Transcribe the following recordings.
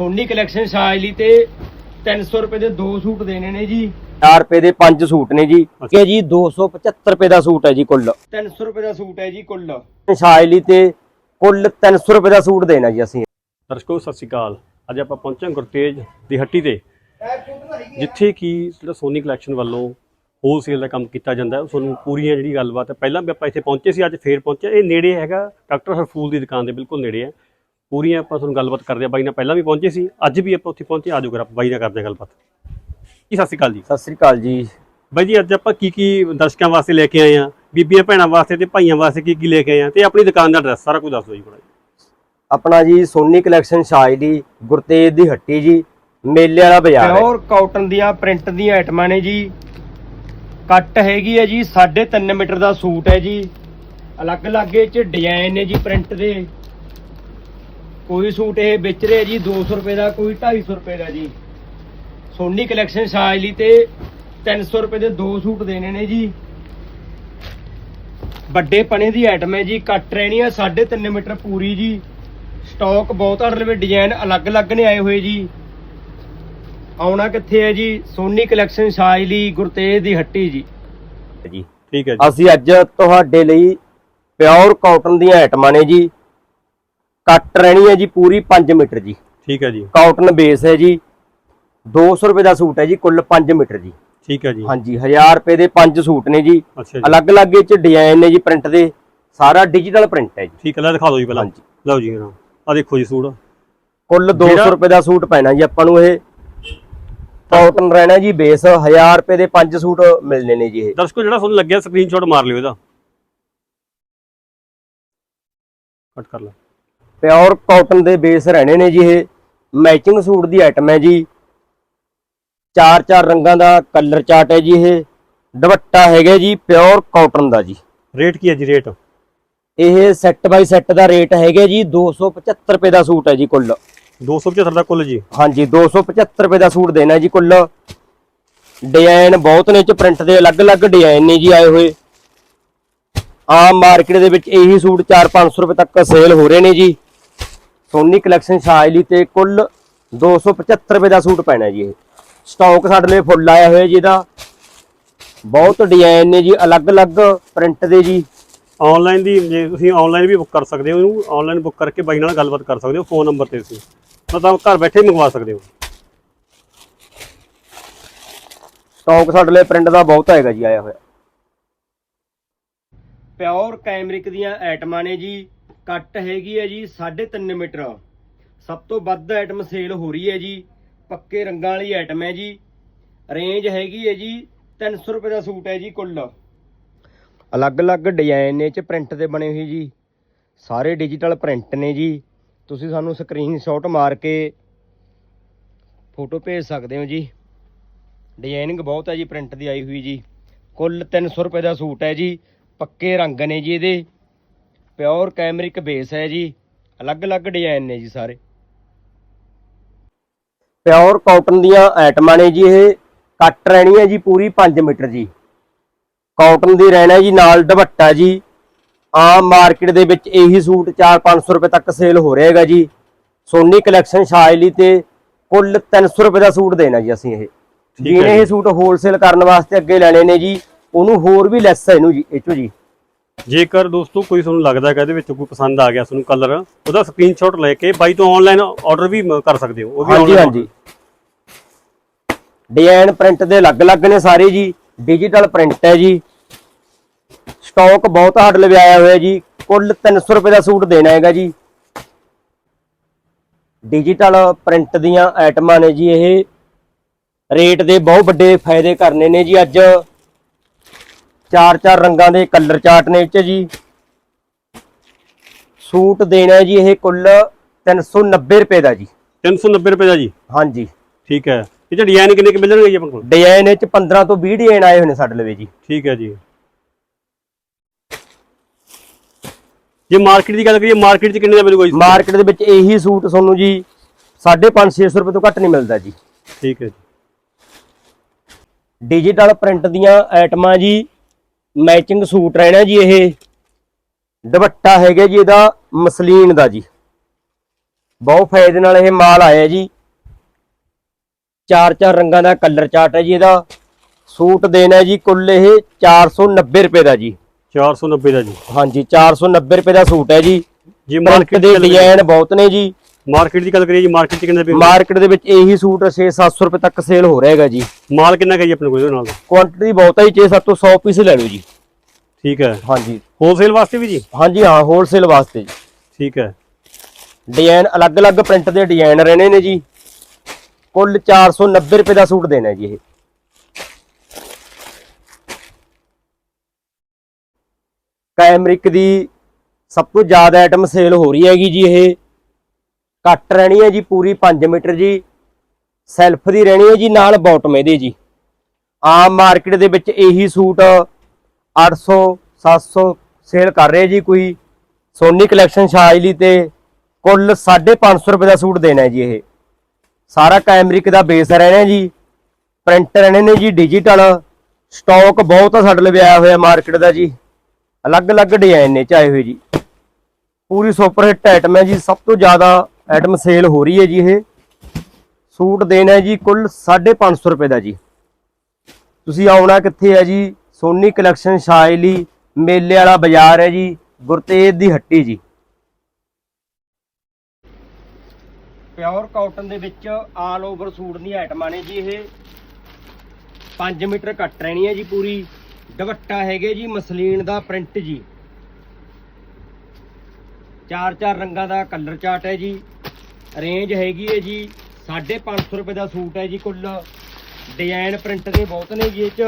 Soni collection ਸ਼ਾਇਲੀ ਤੇ 300 ਰੁਪਏ ਦੇ ਦੋ ਸੂਟ ਦੇਣੇ ਨੇ ਜੀ। 4 ਰੁਪਏ ਦੇ ਪੰਜ ਸੂਟ ਨੇ ਜੀ। ਇਹ ਜੀ 275 ਰੁਪਏ ਦਾ ਸੂਟ ਹੈ ਜੀ ਕੁੱਲ। 300 ਰੁਪਏ ਦਾ ਸੂਟ ਹੈ ਜੀ ਕੁੱਲ। ਸ਼ਾਇਲੀ ਤੇ ਕੁੱਲ 300 ਰੁਪਏ ਦਾ ਸੂਟ ਦੇਣਾ ਜੀ ਅਸੀਂ। ਦਰਸ਼ਕੋ ਸਤਿ ਸ਼੍ਰੀ ਅਕਾਲ। ਅੱਜ ਆਪਾਂ ਪਹੁੰਚੇ ਹਾਂ ਗੁਰਤੇਜ ਦੀ ਹੱਟੀ ਤੇ ਜਿੱਥੇ ਕਿ ਜਿਹੜਾ ਸੋਨੀ ਕਲੈਕਸ਼ਨ ਵੱਲੋਂ ਹੋਲਸੇਲ ਦਾ ਕੰਮ ਕੀਤਾ ਜਾਂਦਾ ਹੈ। ਤੁਹਾਨੂੰ ਪੂਰੀਆਂ ਜਿਹੜੀ ਗੱਲਬਾਤ ਹੈ ਪਹਿਲਾਂ ਵੀ ਆਪਾਂ ਇੱਥੇ ਪਹੁੰਚੇ ਸੀ ਅੱਜ ਫੇਰ ਪਹੁੰਚੇ। ਇਹ ਨੇੜੇ ਹੈਗਾ ਡਾਕਟਰ ਹਰਫੂਲ ਦੀ ਦੁਕਾਨ ਦੇ ਬਿਲਕੁਲ ਨੇੜੇ ਹੈ। ਪੂਰੀਆਂ ਆਪਾਂ ਤੁਹਾਨੂੰ ਗੱਲਬਾਤ ਕਰਦੇ ਆ ਬਾਈ ਨਾਲ ਪਹਿਲਾਂ ਵੀ ਪਹੁੰਚੇ ਸੀ ਅੱਜ ਵੀ ਆਪਾਂ ਉੱਥੇ ਪਹੁੰਚੇ। ਆਜੋ ਕਰ ਆਪਾਂ ਬਾਈ ਨਾਲ ਕਰਦੇ ਹਾਂ ਗੱਲਬਾਤ। ਜੀ ਸਤਿ ਸ਼੍ਰੀ ਅਕਾਲ ਜੀ। ਸਤਿ ਸ੍ਰੀ ਅਕਾਲ ਜੀ। ਬਾਈ ਜੀ ਅੱਜ ਆਪਾਂ ਕੀ ਕੀ ਦਰਸ਼ਕਾਂ ਵਾਸਤੇ ਲੈ ਕੇ ਆਏ ਆ ਬੀਬੀਆਂ ਭੈਣਾਂ ਵਾਸਤੇ ਤੇ ਭਾਈਆਂ ਵਾਸਤੇ ਕੀ ਕੀ ਲੈ ਕੇ ਆਏ ਆ ਤੇ ਆਪਣੀ ਦੁਕਾਨ ਦਾ ਐਡਰੈਸ ਸਾਰਾ ਕੁਝ ਦੱਸ ਦਿਓ ਜੀ ਬੜਾ ਆਪਣਾ ਜੀ ਸੋਨੀ ਕਲੈਕਸ਼ਨ ਸ਼ਾਇਲੀ ਗੁਰਤੇਜ ਦੀ ਹੱਟੀ ਜੀ ਮੇਲੇ ਵਾਲਾ ਬਾਜ਼ਾਰ ਹੈ। ਪਿਓਰ ਕਾਟਨ ਦੀਆਂ ਪ੍ਰਿੰਟ ਦੀਆਂ ਆਈਟਮਾਂ ਨੇ ਜੀ। ਕੱਟ ਹੈਗੀ ਹੈ ਜੀ 3.5 ਮੀਟਰ ਦਾ ਸੂਟ ਹੈ ਜੀ। ਅਲੱਗ-ਅਲੱਗ ਇਹ ਚ ਡਿਜ਼ਾਈਨ ਨੇ ਜੀ ਪ੍ਰਿੰਟ ਦੇ। ਕੋਈ ਸੂਟ ਇਹ ਵੇਚ ਰਿਹਾ ਜੀ 200 ਰੁਪਏ ਦਾ ਕੋਈ 250 ਰੁਪਏ ਦਾ ਜੀ। ਸੋਨੀ ਕਲੈਕਸ਼ਨ ਸ਼ਾਇਲੀ ਤੇ 300 ਰੁਪਏ ਦੇ ਦੋ ਸੂਟ ਦੇਣੇ ਨੇ ਜੀ। ਵੱਡੇ ਪਣੇ ਦੀ ਆਈਟਮ ਹੈ ਜੀ ਕੱਟ ਰਹਿਣੀ ਹੈ 3.5 ਮੀਟਰ ਪੂਰੀ ਜੀ। ਸਟਾਕ ਬਹੁਤ ਅੜਲਵੇ ਡਿਜ਼ਾਈਨ ਅਲੱਗ-ਅਲੱਗ ਨੇ ਆਏ ਹੋਏ ਜੀ। ਆਉਣਾ ਕਿੱਥੇ ਹੈ ਜੀ? ਸੋਨੀ ਕਲੈਕਸ਼ਨ ਸ਼ਾਇਲੀ ਗੁਰਤੇਜ ਦੀ ਹੱਟੀ ਜੀ। ਜੀ। ਠੀਕ ਹੈ ਜੀ। ਅਸੀਂ ਅੱਜ ਤੁਹਾਡੇ ਲਈ ਪਿਓਰ ਕਾਟਨ ਦੀਆਂ ਆਈਟਮਾਂ ਨੇ ਜੀ। ਕੱਟ ਰਹਿਣੀ ਹੈ ਜੀ ਪੂਰੀ 5 ਮੀਟਰ ਜੀ। ਠੀਕ ਹੈ ਜੀ। ਕਾਟਨ ਬੇਸ ਹੈ ਜੀ। 200 ਰੁਪਏ ਦਾ ਸੂਟ ਹੈ ਜੀ ਕੁੱਲ 5 ਮੀਟਰ ਜੀ। ਠੀਕ ਹੈ ਜੀ। ਹਾਂਜੀ 1000 ਰੁਪਏ ਦੇ ਪੰਜ ਸੂਟ ਨੇ ਜੀ। ਅਲੱਗ-ਅਲੱਗ ਇਹ ਚ ਡਿਜ਼ਾਈਨ ਨੇ ਜੀ ਪ੍ਰਿੰਟ ਦੇ। ਸਾਰਾ ਡਿਜੀਟਲ ਪ੍ਰਿੰਟ ਹੈ ਜੀ। ਠੀਕ ਹੈ ਲੈ ਦਿਖਾ ਦਿਓ ਜੀ ਪਹਿਲਾਂ। ਹਾਂਜੀ। ਲਓ ਜੀ ਆ ਦੇਖੋ ਜੀ ਸੂਟ। ਕੁੱਲ 200 ਜਿਹੜਾ- ਰੁਪਏ ਦਾ ਸੂਟ ਪੈਣਾ ਜੀ ਆਪਾਂ ਨੂੰ ਇਹ। ਕਾਟਨ ਰਹਿਣਾ ਜੀ ਬੇਸ 1000 ਰੁਪਏ ਦੇ ਪੰਜ ਸੂਟ ਮਿਲਨੇ ਨੇ ਜੀ ਇਹ। ਦਰਸ਼ਕੋ ਜਿਹੜਾ ਤੁਹਾਨੂੰ ਲੱਗਿਆ ਸਕਰੀਨਸ਼ਾਟ ਮਾਰ ਲਿਓ ਇਹਦਾ। ਕੱਟ ਕਰ ਲਓ। ਪਿਓਰ ਕਾਟਨ ਦੇ ਬੇਸ ਰਹਿਣੇ ਨੇ ਜੀ ਇਹ। ਮੈਚਿੰਗ ਸੂਟ ਦੀ ਆਈਟਮ ਹੈ ਜੀ। ਚਾਰ ਚਾਰ ਰੰਗਾਂ ਦਾ ਕਲਰ ਚਾਰਟ ਹੈ ਜੀ ਇਹ। ਦੁਪੱਟਾ ਹੈਗਾ ਜੀ ਪਿਓਰ ਕਾਟਨ ਦਾ ਜੀ। ਰੇਟ ਕੀ ਹੈ ਜੀ ਰੇਟ ਇਹ ਸੈੱਟ ਬਾਈ ਸੈੱਟ ਦਾ ਰੇਟ ਹੈਗਾ ਜੀ 275 ਰੁਪਏ ਦਾ ਸੂਟ ਹੈ ਜੀ ਕੁੱਲ। 275 ਦਾ ਕੁੱਲ ਜੀ? ਹਾਂਜੀ 275 ਰੁਪਏ ਦਾ ਸੂਟ ਦੇਣਾ ਜੀ ਕੁੱਲ। ਡਿਜ਼ਾਈਨ ਬਹੁਤ ਨੇ ਚ ਪ੍ਰਿੰਟ ਦੇ ਅਲੱਗ-ਅਲੱਗ ਡਿਜ਼ਾਈਨ ਨੇ ਜੀ ਆਏ ਹੋਏ। ਆਮ ਮਾਰਕੀਟ ਦੇ ਵਿੱਚ ਇਹੀ ਸੂਟ 4-500 ਰੁਪਏ ਤੱਕ ਸੇਲ ਹੋ ਰਹੇ ਨੇ ਜੀ। ਸੋਨੀ ਕਲੈਕਸ਼ਨ ਸ਼ਾਇਲੀ ਤੇ ਕੁੱਲ 275 ਰੁਪਏ ਦਾ ਸੂਟ ਪੈਣਾ ਜੀ ਇਹ। ਸਟਾਕ ਸਾਡੇ ਲਈ ਫੁੱਲ ਆਇਆ ਹੋਇਆ ਜੀ ਇਹਦਾ। ਬਹੁਤ ਡਿਜ਼ਾਈਨ ਨੇ ਜੀ ਅਲੱਗ-ਅਲੱਗ ਪ੍ਰਿੰਟ ਦੇ ਜੀ। ਆਨਲਾਈਨ ਦੀ ਜੇ ਤੁਸੀਂ ਆਨਲਾਈਨ ਵੀ ਬੁੱਕ ਕਰ ਸਕਦੇ ਹੋ ਇਹਨੂੰ ਆਨਲਾਈਨ ਬੁੱਕ ਕਰਕੇ ਬਾਈ ਨਾਲ ਗੱਲਬਾਤ ਕਰ ਸਕਦੇ ਹੋ ਫੋਨ ਨੰਬਰ ਤੇ ਤੁਸੀਂ। ਮਤਲਬ ਘਰ ਬੈਠੇ ਹੀ ਮੰਗਵਾ ਸਕਦੇ ਹੋ। ਸਟਾਕ ਸਾਡੇ ਲਈ ਪ੍ਰਿੰਟ ਦਾ ਬਹੁਤ ਹੈਗਾ ਜੀ ਆਇਆ ਹੋਇਆ। ਪਿਓਰ ਕੈਮਰਿਕ ਦੀਆਂ ਆਈਟਮਾਂ ਨੇ ਜੀ। ਕੱਟ ਹੈਗੀ ਹੈ ਜੀ 3.5 ਮੀਟਰ। ਸਭ ਤੋਂ ਵੱਧ ਆਈਟਮ ਸੇਲ ਹੋ ਰਹੀ ਹੈ ਜੀ, ਪੱਕੇ ਰੰਗਾਂ ਵਾਲੀ ਆਈਟਮ ਹੈ ਜੀ। ਰੇਂਜ ਹੈਗੀ ਹੈ ਜੀ 300 ਰੁਪਏ ਦਾ ਸੂਟ ਹੈ ਜੀ ਕੁੱਲ। ਅਲੱਗ-ਅਲੱਗ ਡਿਜ਼ਾਈਨ ਨੇ ਚ ਪ੍ਰਿੰਟ ਦੇ ਬਣੇ ਹੋਏ ਜੀ। ਸਾਰੇ ਡਿਜੀਟਲ ਪ੍ਰਿੰਟ ਨੇ ਜੀ। ਤੁਸੀਂ ਸਾਨੂੰ ਸਕਰੀਨਸ਼ਾਟ ਮਾਰ ਕੇ ਫੋਟੋ ਭੇਜ ਸਕਦੇ ਹੋ ਜੀ। ਡਿਜ਼ਾਈਨਿੰਗ ਬਹੁਤ ਹੈ ਜੀ ਪ੍ਰਿੰਟ ਦੀ ਆਈ ਹੋਈ ਜੀ। ਕੁੱਲ 300 ਰੁਪਏ ਦਾ ਸੂਟ ਹੈ ਜੀ। ਪੱਕੇ ਰੰਗ ਨੇ ਜੀ ਇਹਦੇ। ਪਿਓਰ ਕੈਮਰਿਕ ਬੇਸ ਹੈ ਜੀ। ਅਲੱਗ-ਅਲੱਗ ਡਿਜ਼ਾਈਨ ਨੇ ਜੀ ਸਾਰੇ। ਪਿਓਰ ਕਾਟਨ ਦੀਆਂ ਆਈਟਮਾਂ ਨੇ ਜੀ ਇਹ। ਕੱਟ ਰਹਿਣੀ ਹੈ ਜੀ ਪੂਰੀ 5 ਮੀਟਰ ਜੀ। ਕਾਟਨ ਦੀ ਰਹਿਣਾ ਜੀ ਨਾਲ ਦੁਪੱਟਾ ਜੀ। ਆਮ ਮਾਰਕੀਟ ਦੇ ਵਿੱਚ ਇਹੀ ਸੂਟ 4-500 ਰੁਪਏ ਤੱਕ ਸੇਲ ਹੋ ਰਿਹਾ ਹੈਗਾ ਜੀ। ਸੋਨੀ ਕਲੈਕਸ਼ਨ ਸ਼ਾਇਲੀ ਤੇ ਕੁੱਲ 300 ਰੁਪਏ ਦਾ ਸੂਟ ਦੇਣਾ ਜੀ ਅਸੀਂ ਇਹ। ਜਿਹਨੇ ਜੀ। ਇਹ ਸੂਟ ਹੋਲਸੇਲ ਕਰਨ ਵਾਸਤੇ ਅੱਗੇ ਲੈਣੇ ਨੇ ਜੀ ਉਹਨੂੰ ਹੋਰ ਵੀ ਲੈਸ ਹੈ ਇਹਨੂੰ ਜੀ ਇਹ 'ਚੋਂ ਜੀ। ਜੇਕਰ ਦੋਸਤੋ ਕੋਈ ਤੁਹਾਨੂੰ ਲੱਗਦਾ ਕਿ ਇਹਦੇ ਵਿੱਚ ਕੋਈ ਪਸੰਦ ਆ ਗਿਆ ਤੁਹਾਨੂੰ ਕਲਰ ਉਹਦਾ ਸਕਰੀਨਸ਼ਾਟ ਲੈ ਕੇ ਬਾਈ ਤੋਂ ਆਨਲਾਈਨ ਆਰਡਰ ਵੀ ਮ- ਕਰ ਸਕਦੇ ਹੋ ਉਹ ਵੀ ਹਾਂਜੀ online ਹਾਂਜੀ। ਡਿਜ਼ਾਈਨ ਪ੍ਰਿੰਟ ਦੇ ਅਲੱਗ-ਅਲੱਗ ਨੇ ਸਾਰੇ ਜੀ ਡਿਜੀਟਲ ਪ੍ਰਿੰਟ ਹੈ ਜੀ। ਸਟਾਕ ਬਹੁਤ ਹੱਡ ਲਵਾਇਆ ਹੋਇਆ ਜੀ ਕੁੱਲ 300 ਰੁਪਏ ਦਾ ਸੂਟ ਦੇਣਾ ਹੈਗਾ ਜੀ। ਡਿਜੀਟਲ ਪ੍ਰਿੰਟ ਦੀਆਂ ਆਈਟਮਾਂ ਨੇ ਜੀ ਇਹ। ਰੇਟ ਦੇ ਬਹੁਤ ਵੱਡੇ ਫਾਇਦੇ ਕਰਨੇ ਨੇ ਜੀ ਅੱਜ। ਚਾਰ ਚਾਰ ਰੰਗਾਂ ਦੇ ਕਲਰ ਚਾਰਟ ਨੇ ਇਹ 'ਚ ਜੀ। ਸੂਟ ਦੇਣਾ ਜੀ ਇਹ ਕੁੱਲ 390 ਰੁਪਏ ਦਾ ਜੀ। 390 ਰੁਪਏ ਦਾ ਜੀ? ਹਾਂਜੀ। ਠੀਕ ਹੈ। ਇਹ ਚ ਡਿਜ਼ਾਈਨ ਕਿੰਨੇ ਕਿ ਮਿਲਣਗੇ ਜੀ ਆਪਣੇ ਕੋਲ? ਡਿਜ਼ਾਈਨ ਇਹ ਚ 15 ਤੋਂ 20 ਡਿਜ਼ਾਈਨ ਆਏ ਹੋਏ ਨੇ ਸਾਡੇ ਲਵੇ ਜੀ। ਠੀਕ ਹੈ ਜੀ। ਜੇ ਮਾਰਕੀਟ ਦੀ ਗੱਲ ਕਰੀਏ ਮਾਰਕੀਟ 'ਚ ਕਿੰਨੇ ਦਾ ਮਿਲੂਗਾ ਜੀ ਮਾਰਕੀਟ ਦੇ ਵਿੱਚ ਇਹੀ ਸੂਟ ਤੁਹਾਨੂੰ ਜੀ 550 600 ਰੁਪਏ ਤੋਂ ਘੱਟ ਨਹੀਂ ਮਿਲਦਾ ਜੀ। ਠੀਕ ਹੈ ਜੀ। ਡਿਜੀਟਲ ਪ੍ਰਿੰਟ ਦੀਆਂ ਆਈਟਮਾਂ ਜੀ। ਮੈਚਿੰਗ ਸੂਟ ਰਹਿਣਾ ਜੀ ਇਹ। ਦੁਪੱਟਾ ਹੈਗਾ ਜੀ ਇਹਦਾ ਮਸਲੀਨ ਦਾ ਜੀ। ਬਹੁਤ ਫਾਇਦੇ ਨਾਲ ਇਹ ਮਾਲ ਆਇਆ ਜੀ। ਚਾਰ ਚਾਰ ਰੰਗਾਂ ਦਾ ਕਲਰ ਚਾਰਟ ਹੈ ਜੀ ਇਹਦਾ। ਸੂਟ ਦੇਣਾ ਜੀ ਕੁੱਲ ਇਹ 490 ਰੁਪਏ ਦਾ ਜੀ। 490 ਦਾ ਜੀ। ਹਾਂਜੀ 490 ਰੁਪਏ ਦਾ ਸੂਟ ਹੈ ਜੀ। ਜੇ ਮਾਰਕੀਟ ਦੇ ਡਿਜ਼ਾਈਨ ਬਹੁਤ ਨੇ ਜੀ। ਮਾਰਕੀਟ ਦੀ ਗੱਲ ਕਰੀਏ ਜੀ ਮਾਰਕੀਟ ਚ ਕਿੰਨੇ ਰੁਪਏ ਮਾਰਕੀਟ ਦੇ ਵਿੱਚ ਇਹੀ ਸੂਟ 6-700 ਰੁਪਏ ਤੱਕ ਸੇਲ ਹੋ ਰਿਹਾ ਹੈਗਾ ਜੀ। ਮਾਲ ਕਿੰਨਾ ਕਰੀ ਆਪਣੇ ਕੋਲ ਇਹਦੇ ਨਾਲ? ਕੁਆਂਟੀਟੀ ਬਹੁਤ ਹੈ ਜੀ 6-7 ਤੋਂ 100 ਪੀਸ ਲੈ ਲਓ ਜੀ। ਠੀਕ ਹੈ। ਹਾਂਜੀ। ਹੋਲਸੇਲ ਵਾਸਤੇ ਵੀ ਜੀ? ਹਾਂਜੀ ਹਾਂ ਹੋਲਸੇਲ ਵਾਸਤੇ ਜੀ। ਠੀਕ ਹੈ। ਡਿਜ਼ਾਈਨ ਅਲੱਗ-ਅਲੱਗ ਪ੍ਰਿੰਟ ਦੇ ਡਿਜ਼ਾਈਨ ਰਹਿਣੇ ਨੇ ਜੀ। ਕੁੱਲ 490 ਰੁਪਏ ਦਾ ਸੂਟ ਦੇਣਾ ਜੀ ਇਹ। ਕੈਮਰਿਕ ਦੀ ਸਭ ਤੋਂ ਜ਼ਿਆਦਾ ਆਈਟਮ ਸੇਲ ਹੋ ਰਹੀ ਹੈਗੀ ਜੀ ਇਹ। ਕੱਟ ਰਹਿਣੀ ਹੈ ਜੀ, ਪੂਰੀ 5 ਮੀਟਰ ਜੀ। ਸੈਲਫ ਦੀ ਰਹਿਣੀ ਹੈ ਜੀ, ਨਾਲ ਬਾਟਮ ਇਹਦੇ ਜੀ। ਆਮ ਮਾਰਕੀਟ ਦੇ ਵਿੱਚ ਇਹੀ ਸੂਟ 800 700 ਸੇਲ ਕਰ ਰਹੇ ਜੀ ਕੋਈ। ਸੋਨੀ ਕਲੈਕਸ਼ਨ ਸ਼ਾਇਲੀ ਤੇ ਕੁੱਲ 550 ਰੁਪਏ ਦਾ ਸੂਟ ਦੇਣਾ ਜੀ ਇਹ। ਸਾਰਾ ਕੈਮਰਿਕ ਦਾ ਬੇਸ ਰਹਿਣਾ ਜੀ। ਪ੍ਰਿੰਟ ਰਹਿਣੇ ਨੇ ਜੀ ਡਿਜੀਟਲ ਸਟਾਕ ਬਹੁਤ ਆ ਸਾਡੇ ਲਈ ਆਇਆ ਹੋਇਆ ਮਾਰਕੀਟ ਦਾ ਜੀ। ਅਲੱਗ-ਅਲੱਗ ਡਿਜ਼ਾਈਨ ਨੇ ਚਾਹੇ ਹੋਏ ਜੀ। ਪੂਰੀ ਸੁਪਰ ਹਿੱਟ ਆਈਟਮ ਹੈ ਜੀ, ਸਭ ਤੋਂ ਜ਼ਿਆਦਾ ਆਈਟਮ ਸੇਲ ਹੋ ਰਹੀ ਹੈ ਜੀ ਇਹ। ਸੂਟ ਦੇਣਾ ਹੈ ਜੀ ਕੁੱਲ 550 ਰੁਪਏ ਦਾ ਜੀ। ਤੁਸੀਂ ਆਉਣਾ ਕਿੱਥੇ ਹੈ ਜੀ? ਸੋਨੀ ਕਲੈਕਸ਼ਨ ਸ਼ਾਇਲੀ ਮੇਲੇ ਵਾਲਾ ਬਾਜ਼ਾਰ ਹੈ ਜੀ, ਗੁਰਤੇਜ ਦੀ ਹੱਟੀ ਜੀ। ਪਿਓਰ ਕਾਟਨ ਦੇ ਵਿੱਚ ਆਲ ਓਵਰ ਸੂਟ ਦੀਆਂ ਆਈਟਮਾਂ ਨੇ ਜੀ ਇਹ। 5 ਮੀਟਰ ਕੱਟ ਰਹਿਣੀ ਹੈ ਜੀ ਪੂਰੀ। ਦੁਪੱਟਾ ਹੈਗੇ ਜੀ, ਮਸਲੀਨ ਦਾ ਪ੍ਰਿੰਟ ਜੀ। ਚਾਰ ਚਾਰ ਰੰਗਾਂ ਦਾ ਕਲਰ ਚਾਰਟ ਹੈ ਜੀ। ਰੇਂਜ ਹੈਗੀ ਹੈ ਜੀ 550 ਰੁਪਏ ਦਾ ਸੂਟ ਹੈ ਜੀ ਕੁੱਲ। ਡਿਜ਼ਾਈਨ ਪ੍ਰਿੰਟ ਦੇ ਬਹੁਤ ਨੇ ਜੀ ਇਹ ਚ।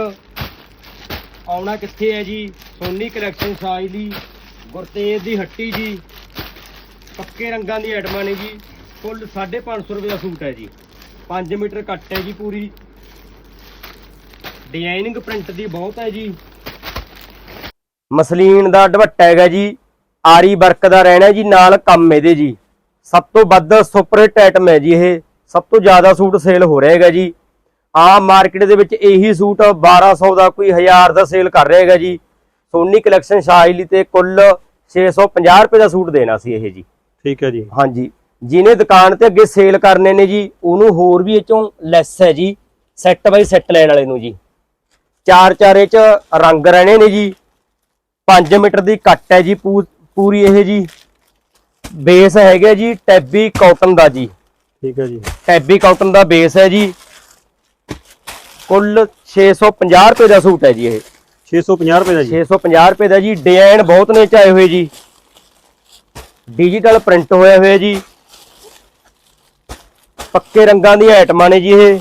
ਆਉਣਾ ਕਿੱਥੇ ਹੈ ਜੀ? ਸੋਨੀ ਕਲੈਕਸ਼ਨ ਸਾਈਲੀ ਗੁਰਤੇਜ ਦੀ ਹੱਟੀ ਜੀ। ਪੱਕੇ ਰੰਗਾਂ ਦੀ ਆਈਟਮਾਂ ਨੇ ਜੀ। ਕੁੱਲ 550 ਰੁਪਏ ਦਾ ਸੂਟ ਹੈ ਜੀ। 5 ਮੀਟਰ ਕੱਟ ਹੈ ਜੀ ਪੂਰੀ। ਡਿਜ਼ਾਈਨਿੰਗ ਪ੍ਰਿੰਟ ਦੀ ਬਹੁਤ ਹੈ ਜੀ। ਮਸਲੀਨ ਦਾ ਦੁਪੱਟਾ ਹੈਗਾ ਜੀ। ਆਰੀ ਵਰਕ ਦਾ ਰਹਿਣਾ ਜੀ, ਨਾਲ ਕੰਮ ਇਹਦੇ ਜੀ। ਸਭ ਤੋਂ ਵੱਧ ਸੁਪਰ ਹਿੱਟ ਆਈਟਮ ਹੈ ਜੀ ਇਹ। ਸਭ ਤੋਂ ਜ਼ਿਆਦਾ ਸੂਟ ਸੇਲ ਹੋ ਰਿਹਾ ਹੈਗਾ ਜੀ। ਆਮ ਮਾਰਕੀਟ ਦੇ ਵਿੱਚ ਇਹੀ ਸੂਟ 1200 ਦਾ ਕੋਈ 1000 ਦਾ ਸੇਲ ਕਰ ਰਿਹਾ ਹੈਗਾ ਜੀ। ਸੋਨੀ ਕਲੈਕਸ਼ਨ ਸ਼ਾਇਲੀ ਤੇ ਕੁੱਲ 650 ਰੁਪਏ ਦਾ ਸੂਟ ਦੇਣਾ ਸੀ ਇਹ ਜੀ। ਠੀਕ ਹੈ ਜੀ। ਹਾਂਜੀ। ਜਿਹਨੇ ਦੁਕਾਨ ਤੇ ਅੱਗੇ ਸੇਲ ਕਰਨੇ ਨੇ ਜੀ ਉਹਨੂੰ ਹੋਰ ਵੀ ਇਹ ਚੋਂ ਲੈਸ ਹੈ ਜੀ। ਸੈੱਟ ਬਾਈ ਸੈੱਟ ਲੈਣ ਵਾਲੇ ਨੂੰ ਜੀ। ਚਾਰ ਚਾਰੇ ਚ ਰੰਗ ਰਹਿਣੇ ਨੇ ਜੀ। 5 ਮੀਟਰ ਦੀ ਕੱਟ ਹੈ ਜੀ ਪੂਰੀ ਇਹ ਜੀ। ਬੇਸ ਹੈਗਾ ਜੀ ਟੈਬੀ ਕਾਟਨ ਦਾ ਜੀ। ਠੀਕ ਹੈ ਜੀ। ਟੈਬੀ ਕਾਟਨ ਦਾ ਬੇਸ ਹੈ ਜੀ। ਕੁੱਲ 650 ਰੁਪਏ ਦਾ ਸੂਟ ਹੈ ਜੀ ਇਹ। 650 ਰੁਪਏ ਦਾ ਜੀ। 650 ਰੁਪਏ ਦਾ ਜੀ। ਡਿਜ਼ਾਈਨ ਬਹੁਤ ਨੇ ਚਾਏ ਹੋਏ ਜੀ। ਡਿਜੀਟਲ ਪ੍ਰਿੰਟ ਹੋਇਆ ਹੋਇਆ ਜੀ। ਪੱਕੇ ਰੰਗਾਂ ਦੀਆਂ ਆਈਟਮਾਂ ਨੇ ਜੀ ਇਹ।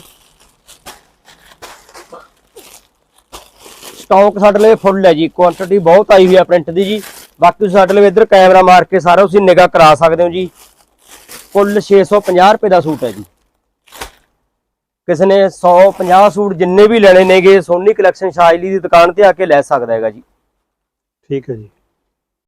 ਸਟਾਕ ਸਾਡੇ ਲਈ ਫੁੱਲ ਹੈ ਜੀ। ਕੁਆਂਟੀਟੀ ਬਹੁਤ ਆਈ ਹੋਈ ਹੈ ਪ੍ਰਿੰਟ ਦੀ ਜੀ। ਬਾਕੀ ਤੁਸੀਂ ਸਾਡੇ ਲਈ ਇੱਧਰ ਕੈਮਰਾ ਮਾਰ ਕੇ ਸਾਰਾ ਤੁਸੀਂ ਨਿਗਾਹ ਕਰਾ ਸਕਦੇ ਹੋ ਜੀ। ਕੁੱਲ 650 ਰੁਪਏ ਦਾ ਸੂਟ ਹੈ ਜੀ। ਕਿਸੇ ਨੇ 150 ਸੂਟ ਜਿੰਨੇ ਵੀ ਲੈਣੇ ਨੇਗੇ, ਸੋਨੀ ਕਲੈਕਸ਼ਨ ਸ਼ਾਇਲੀ ਦੀ ਦੁਕਾਨ ਤੇ ਆ ਕੇ ਲੈ ਸਕਦਾ ਹੈਗਾ ਜੀ। ਠੀਕ ਹੈ ਜੀ।